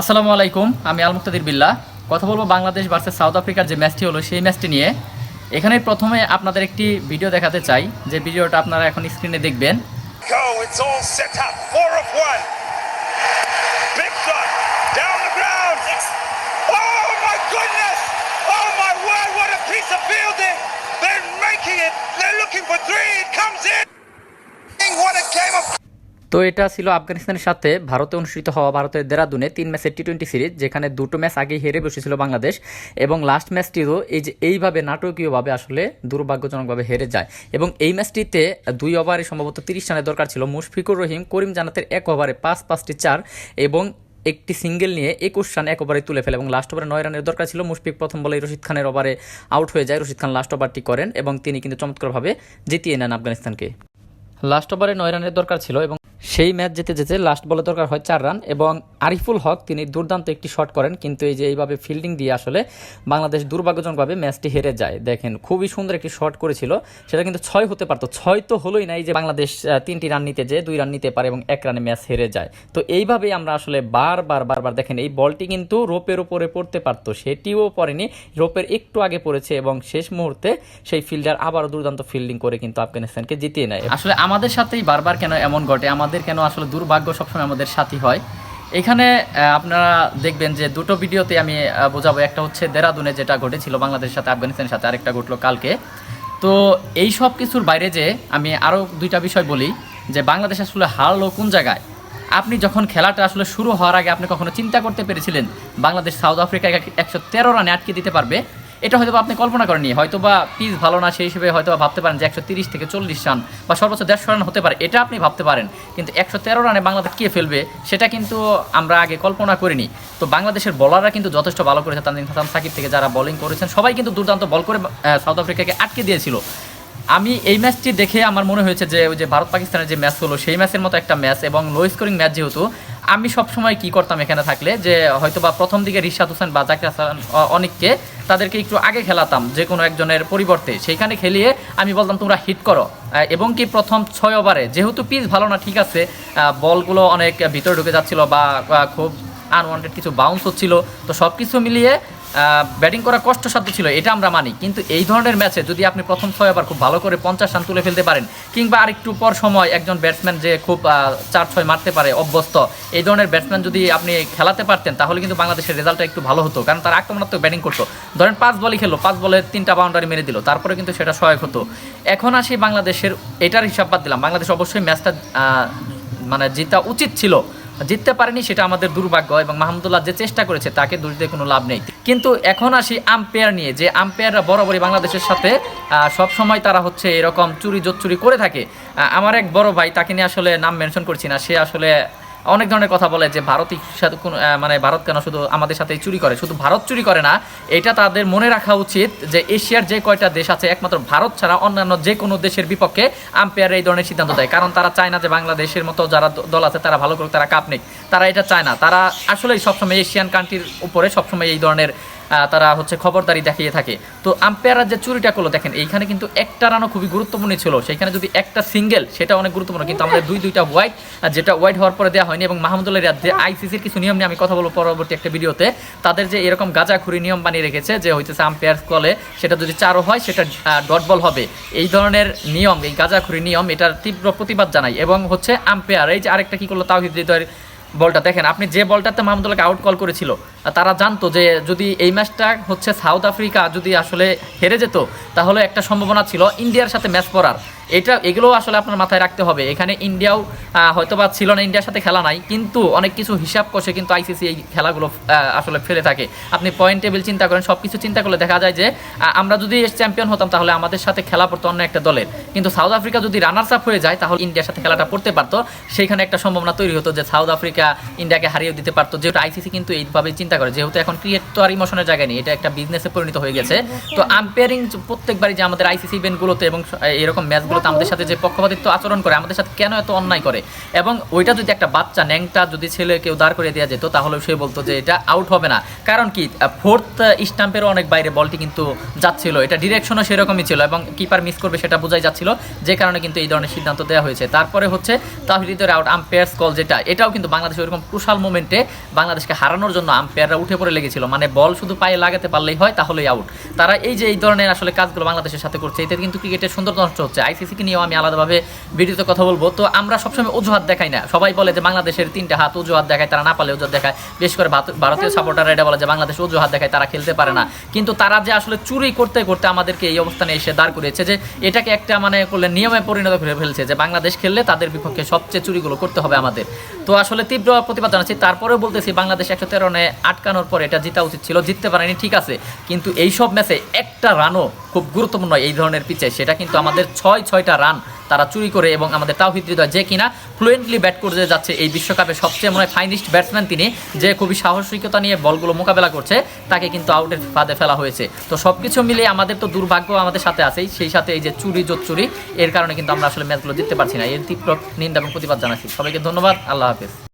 আসসালামু আলাইকুম, আমি আল মুক্তাদির বিল্লা কথা বলব বাংলাদেশ ভার্সেস সাউথ আফ্রিকার যে ম্যাচটি হলো, সেই ম্যাচটি নিয়ে। এখানে প্রথমে আপনাদের একটি ভিডিও দেখাতে চাই, যে ভিডিওটা আপনারা এখন স্ক্রিনে দেখবেন। What a game of তো এটা ছিল আফগানিস্তানের সাথে ভারতে অনুষ্ঠিত হওয়া ভারতের দেরাদুনে তিন ম্যাচের টি টোয়েন্টি সিরিজ, যেখানে দুটো ম্যাচ আগেই হেরে বসেছিল বাংলাদেশ এবং লাস্ট ম্যাচটিও এই যে এইভাবে নাটকীয়ভাবে আসলে দুর্ভাগ্যজনকভাবে হেরে যায়। এবং এই ম্যাচটিতে দুই ওভারে সম্ভবত তিরিশ রানের দরকার ছিল মুশফিকুর রহিম, করিম জানাতের এক ওভারে পাঁচ, পাঁচটি চার এবং একটি সিঙ্গেল নিয়ে একুশ রান এক ওভারে তুলে ফেলে এবং লাস্ট ওভারে নয় রানের দরকার ছিল মুশফিক প্রথম বলেই রশিদ খানের ওভারে আউট হয়ে যায়। রশিদ খান লাস্ট ওভারটি করেন এবং তিনি কিন্তু চমৎকারভাবে জিতিয়ে নেন আফগানিস্তানকে। লাস্ট ওভারে নয় রানের দরকার ছিল এবং সেই ম্যাচ যেতে যেতে লাস্ট বলে দরকার হয় চার রান এবং আরিফুল হক, তিনি দুর্দান্ত একটি শট করেন। কিন্তু এই যে এইভাবে ফিল্ডিং দিয়ে আসলে বাংলাদেশ দুর্ভাগ্যজনকভাবে ম্যাচটি হেরে যায়। দেখেন, খুবই সুন্দর একটি শট করেছিল। সেটা কিন্তু ছয় হতে পারতো। ছয় তো হলোই না এই যে বাংলাদেশ তিনটি রান নিতে যে দুই রান নিতে পারে এবং এক রানে ম্যাচ হেরে যায়। তো এইভাবেই আমরা আসলে বারবার বারবার দেখেন, এই বলটি কিন্তু রোপের উপরে পড়তে পারতো। সেটিও পড়েনি। রোপের একটু আগে পড়েছে এবং শেষ মুহূর্তে সেই ফিল্ডার আবারও দুর্দান্ত ফিল্ডিং করে কিন্তু আফগানিস্তানকে জিতিয়ে নেয়। আসলে আমাদের সাথেই বারবার কেন এমন ঘটে? আমাদের কেন আসলে দুর্ভাগ্য সবসময় আমাদের সাথী হয়। এখানে আপনারা দেখবেন যে দুটো ভিডিওতে আমি বোঝাবো। একটা হচ্ছে দেরাদুনে যেটা ঘটেছিল বাংলাদেশের সাথে, আফগানিস্তানের সাথে, আরেকটা ঘটলো কালকে। তো এই সব কিছুর বাইরে যে আমি আরও দুইটা বিষয় বলি, যে বাংলাদেশ আসলে হারলো কোন জায়গায়? আপনি যখন খেলাটা আসলে শুরু হওয়ার আগে আপনি কখনো চিন্তা করতে পেরেছিলেন, বাংলাদেশ সাউথ আফ্রিকাকে একশো তেরো রানে আটকে দিতে পারবে? এটা হয়তো আপনি কল্পনা করেননি হয়তো বা পিচ ভালো না, সেই হিসেবে হয়তো ভাবতে পারেন যে একশো তিরিশ থেকে চল্লিশ রান বা সর্বোচ্চ দেড়শো রান হতে পারে, এটা আপনি ভাবতে পারেন। কিন্তু একশো তেরো রানে বাংলাদেশ কে ফেলবে, সেটা কিন্তু আমরা আগে কল্পনা করিনি। তো বাংলাদেশের বলাররা কিন্তু যথেষ্ট ভালো করেছে তানজিম হাসান সাকিব থেকে যারা বোলিং করেছেন, সবাই কিন্তু দুর্দান্ত বল করে সাউথ আফ্রিকাকে আটকে দিয়েছিল। আমি এই ম্যাচটি দেখে আমার মনে হয়েছে যে ওই যে ভারত পাকিস্তানের যে ম্যাচ হলো, সেই ম্যাচের মতো একটা ম্যাচ এবং লো স্কোরিং ম্যাচ যেহেতু আমি সবসময় কি করতাম এখানে থাকলে? যে হয়তো বা প্রথম দিকে রিশাদ হোসেন বা জাকির হাসান অনেককে তাদেরকে একটু আগে খেলাতাম যে কোনো একজনের পরিবর্তে। সেইখানে খেলিয়ে আমি বলতাম, তোমরা হিট করো। এবং কি প্রথম ছয় ওভারে, যেহেতু পিচ ভালো না, ঠিক আছে বলগুলো অনেক ভিতরে ঢুকে যাচ্ছিল বা খুব আনওয়ান্টেড কিছু বাউন্স হচ্ছিল। তো সব কিছু মিলিয়ে ব্যাটিং করা কষ্টসাধ্য ছিল, এটা আমরা মানি। কিন্তু এই ধরনের ম্যাচে যদি আপনি প্রথম ছয় ওভার খুব ভালো করে পঞ্চাশ রান তুলে ফেলতে পারেন, কিংবা আরেকটু পর সময় একজন ব্যাটসম্যান যে খুব চার ছয় মারতে পারে, অভ্যস্ত, এই ধরনের ব্যাটসম্যান যদি আপনি খেলাতে পারতেন, তাহলে কিন্তু বাংলাদেশের রেজাল্টটা একটু ভালো হতো, কারণ তারা আক্রমণাত্মক ব্যাটিং করতো। ধরেন পাঁচ বলই খেললো, পাঁচ বলে তিনটা বাউন্ডারি মেরে দিল, তারপরে কিন্তু সেটা সহায়ক হতো। এখন আসি বাংলাদেশের, এটার হিসাব বাদ দিলাম, বাংলাদেশ অবশ্যই ম্যাচটা মানে জিতা উচিত ছিল। জিততে পারেনি সেটা আমাদের দুর্ভাগ্য, এবং মাহমুদুল্লাহ যে চেষ্টা করেছে, তাকে দোষ দিয়ে কোনো লাভ নেই। কিন্তু এখন আসি আম্পায়ার নিয়ে, যে আম্পায়াররা বরাবরই বাংলাদেশের সাথে সব সময় তারা হচ্ছে এরকম চুরি জোচ্চুরি করে থাকে। আমার এক বড় ভাই, তাকে নিয়ে আসলে নাম মেনশন করছি না, সে আসলে অনেক ধরনের কথা বলে যে ভারতই সাথে কোনো মানে ভারত কেন শুধু আমাদের সাথে চুরি করে? শুধু ভারত চুরি করে না, এটা তাদের মনে রাখা উচিত যে এশিয়ার যে কয়টা দেশ আছে, একমাত্র ভারত ছাড়া অন্যান্য যে কোনো দেশের বিপক্ষে আম্পায়ার এই ধরনের সিদ্ধান্ত দেয়। কারণ তারা চায় না যে বাংলাদেশের মতো যারা দল আছে, তারা ভালো করুক, তারা কাপ নেই তারা এটা চায় না। তারা আসলেই সবসময় এশিয়ান কান্ট্রির উপরে সবসময় এই ধরনের তারা হচ্ছে খবরদারি দেখিয়ে থাকে। তো আম্পায়াররা যে চুরিটা করল, দেখেন, এইখানে কিন্তু একটা রানও খুবই গুরুত্বপূর্ণ ছিল। সেখানে যদি একটা সিঙ্গেল, সেটা অনেক গুরুত্বপূর্ণ, কিন্তু আমাদের দুই দুইটা হোয়াইট যেটা হোয়াইট হওয়ার পরে দেওয়া হয়নি এবং মাহমুদুল্লাহ রিয়াদ যে আইসিসির কিছু নিয়ম নিয়ে আমি কথা বলব পরবর্তী একটা ভিডিওতে। তাদের যে এরকম গাঁজাখুরি নিয়ম বানিয়ে রেখেছে, যে হইতেছে আম্পায়ার কলে সেটা যদি চারও হয়, সেটা ডট বল হবে। এই ধরনের নিয়ম, এই গাঁজাখুরি নিয়ম, এটার তীব্র প্রতিবাদ জানাই। এবং হচ্ছে আম্পায়ার, এই যে আরেকটা কি করল, তাওহিদ হৃদয়ের বলটা দেখেন, আপনি যে বলটাতে মাহমুদুল্লাহকে আউট কল করেছিল তারা জানতো যে যদি এই ম্যাচটা হচ্ছে সাউথ আফ্রিকা যদি আসলে হেরে যেত, তাহলে একটা সম্ভাবনা ছিল ইন্ডিয়ার সাথে ম্যাচ পড়ার। এটা, এগুলো আসলে আপনার মাথায় রাখতে হবে। এখানে ইন্ডিয়াও হয়তো বা ছিল না, ইন্ডিয়ার সাথে খেলা নাই, কিন্তু অনেক কিছু হিসাব কষে কিন্তু আইসিসি এই খেলাগুলো আসলে ফেলে থাকে। আপনি পয়েন্ট টেবিল চিন্তা করেন সব কিছু চিন্তা করলে দেখা যায় যে আমরা যদি চ্যাম্পিয়ন হতাম, তাহলে আমাদের সাথে খেলা পড়তো অন্য একটা দলের। কিন্তু সাউথ আফ্রিকা যদি রানার্স আপ হয়ে যায়, তাহলে ইন্ডিয়ার সাথে খেলাটা পড়তে পারতো। সেখানে একটা সম্ভাবনা তৈরি হতো যে সাউথ আফ্রিকা ইন্ডিয়াকে হারিয়ে দিতে পারতো। যেহেতু আইসিসি কিন্তু এইভাবে চিন্তা করে, যেহেতু এখন ক্রিকেট তো আর ইমোশনের জায়গায় নেই, এটা একটা বিজনেসে পরিণত হয়ে গেছে। তো আম্পায়ারিং প্রত্যেকবারই যে আমাদের আইসিসি ইভেন্টগুলোতে এবং এরকম ম্যাচগুলোতে আমাদের সাথে যে পক্ষপাতিত্ব আচরণ করে, আমাদের সাথে কেন এত অন্যায় করে? এবং ওইটা যদি একটা বাচ্চা ন্যাংটা যদি ছেলে কেউ দাঁড় করে দেওয়া যেত, তাহলে সে বলতো যে এটা আউট হবে না। কারণ কি ফোর্থ স্টাম্পেরও অনেক বাইরে বলটি কিন্তু যাচ্ছিল। এটা ডিরেকশনও সেরকমই ছিল এবং কিপার মিস করবে সেটা বোঝাই যাচ্ছিল। যে কারণে কিন্তু এই ধরনের সিদ্ধান্ত দেওয়া হয়েছে। তারপরে হচ্ছে তাহিদের আউট আম্পায়ার্স কল যেটা, এটাও কিন্তু বাংলাদেশ ওইরকম ক্রুশাল মোমেন্টে বাংলাদেশকে হারানোর জন্য আম্পায়াররা উঠে পড়ে লেগেছিল। মানে বল শুধু পায়ে লাগাতে পারলেই হয়, তাহলেই আউট তারা এই যে এই ধরনের আসলে কাজগুলো বাংলাদেশের সাথে করছে, এতে কিন্তু ক্রিকেটের সুন্দর নষ্ট হচ্ছে। আইসিসিকে নিয়েও আমি আলাদাভাবে ভিডিওতে কথা বলব। তো আমরা সবসময় অজুহাত দেখাই না। সবাই বলে যে বাংলাদেশের তিনটা হাত অজুহাত দেখায়, তারা না পারলে অজুহাত দেখায়। বেশ করে ভারতীয় সাপোর্টাররা এটা বলে যে বাংলাদেশ অজুহাত দেখায়, তারা খেলতে পারে না। কিন্তু তারা যে আসলে চুরি করতে করতে আমাদেরকে এই অবস্থানে এসে দাঁড় করিয়েছে যে এটাকে একটা মানে করলে নিয়মে পরিণত করে ফেলছে যে বাংলাদেশ খেললে তাদের বিপক্ষে সবচেয়ে চুরিগুলো করতে হবে আমাদের। তো আসলে তীব্র প্রতিবাদ জানাচ্ছি। তারপরেও বলতেছি, বাংলাদেশ একশো তেরো রানে আটকানোর পর এটা জিতা উচিত ছিল, জিততে পারেনি, ঠিক আছে। কিন্তু এই সব ম্যাচে একটা রানও খুব গুরুত্বপূর্ণ এই ধরনের পিচে সেটা কিন্তু আমাদের ছয় ছয়টা রান তারা চুরি করে এবং আমাদের তাওহিদ হৃদয় যে কিনা ফ্লুয়েন্টলি ব্যাট করতে যাচ্ছে এই বিশ্বকাপে সবচেয়ে মনে হয় ফাইনিস্ট ব্যাটসম্যান তিনি, যে খুবই সাহসিকতা নিয়ে বলগুলো মোকাবেলা করছে, তাকে কিন্তু আউটের ফাঁদে ফেলা হয়েছে। তো সব কিছু মিলিয়ে আমাদের তো দুর্ভাগ্য আমাদের সাথে আছেই সেই সাথে এই যে চুরি জোর চুরি এর কারণে কিন্তু আমরা আসলে ম্যাচগুলো জিততে পারছি না। এর তীব্র নিন্দা এবং প্রতিবাদ জানাচ্ছি। সবাইকে ধন্যবাদ, আল্লাহ হাফিজ।